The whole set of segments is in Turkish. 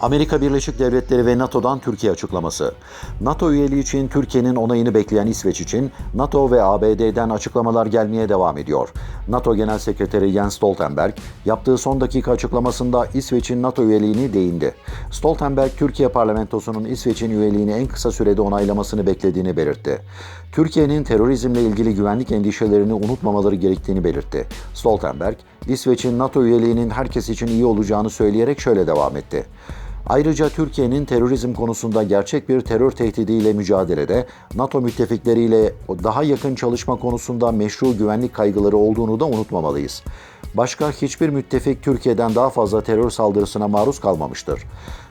Amerika Birleşik Devletleri ve NATO'dan Türkiye açıklaması. NATO üyeliği için Türkiye'nin onayını bekleyen İsveç için NATO ve ABD'den açıklamalar gelmeye devam ediyor. NATO Genel Sekreteri Jens Stoltenberg yaptığı son dakika açıklamasında İsveç'in NATO üyeliğini değindi. Stoltenberg, Türkiye parlamentosunun İsveç'in üyeliğini en kısa sürede onaylamasını beklediğini belirtti. Türkiye'nin terörizmle ilgili güvenlik endişelerini unutmamaları gerektiğini belirtti. Stoltenberg, İsveç'in NATO üyeliğinin herkes için iyi olacağını söyleyerek şöyle devam etti. Ayrıca Türkiye'nin terörizm konusunda gerçek bir terör tehdidiyle mücadelede NATO müttefikleriyle daha yakın çalışma konusunda meşru güvenlik kaygıları olduğunu da unutmamalıyız. Başka hiçbir müttefik Türkiye'den daha fazla terör saldırısına maruz kalmamıştır.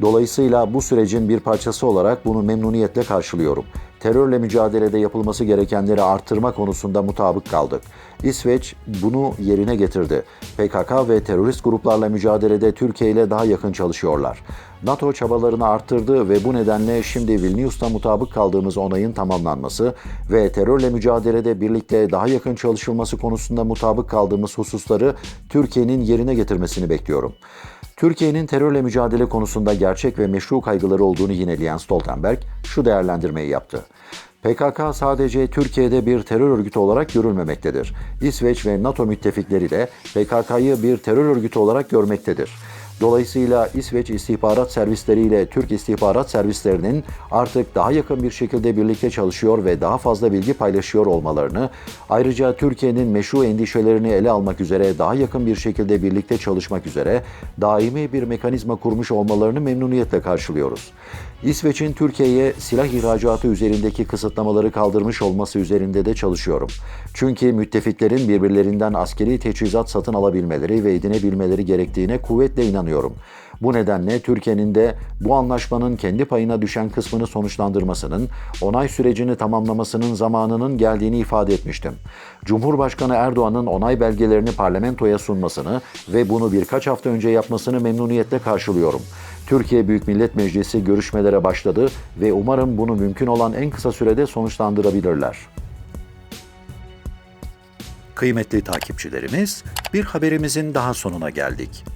Dolayısıyla bu sürecin bir parçası olarak bunu memnuniyetle karşılıyorum. Terörle mücadelede yapılması gerekenleri artırma konusunda mutabık kaldık. İsveç bunu yerine getirdi. PKK ve terörist gruplarla mücadelede Türkiye ile daha yakın çalışıyorlar. NATO çabalarını arttırdı ve bu nedenle şimdi Vilnius'ta mutabık kaldığımız onayın tamamlanması ve terörle mücadelede birlikte daha yakın çalışılması konusunda mutabık kaldığımız hususları Türkiye'nin yerine getirmesini bekliyorum. Türkiye'nin terörle mücadele konusunda gerçek ve meşru kaygıları olduğunu yineleyen Stoltenberg şu değerlendirmeyi yaptı. PKK sadece Türkiye'de bir terör örgütü olarak görülmemektedir. İsveç ve NATO müttefikleri de PKK'yı bir terör örgütü olarak görmektedir. Dolayısıyla İsveç istihbarat servisleriyle Türk istihbarat servislerinin artık daha yakın bir şekilde birlikte çalışıyor ve daha fazla bilgi paylaşıyor olmalarını, ayrıca Türkiye'nin meşru endişelerini ele almak üzere daha yakın bir şekilde birlikte çalışmak üzere daimi bir mekanizma kurmuş olmalarını memnuniyetle karşılıyoruz. İsveç'in Türkiye'ye silah ihracatı üzerindeki kısıtlamaları kaldırmış olması üzerinde de çalışıyorum. Çünkü müttefiklerin birbirlerinden askeri teçhizat satın alabilmeleri ve edinebilmeleri gerektiğine kuvvetle inanıyorum. Bu nedenle Türkiye'nin de bu anlaşmanın kendi payına düşen kısmını sonuçlandırmasının, onay sürecini tamamlamasının zamanının geldiğini ifade etmiştim. Cumhurbaşkanı Erdoğan'ın onay belgelerini parlamentoya sunmasını ve bunu birkaç hafta önce yapmasını memnuniyetle karşılıyorum. Türkiye Büyük Millet Meclisi görüşmelere başladı ve umarım bunu mümkün olan en kısa sürede sonuçlandırabilirler. Kıymetli takipçilerimiz, bir haberimizin daha sonuna geldik.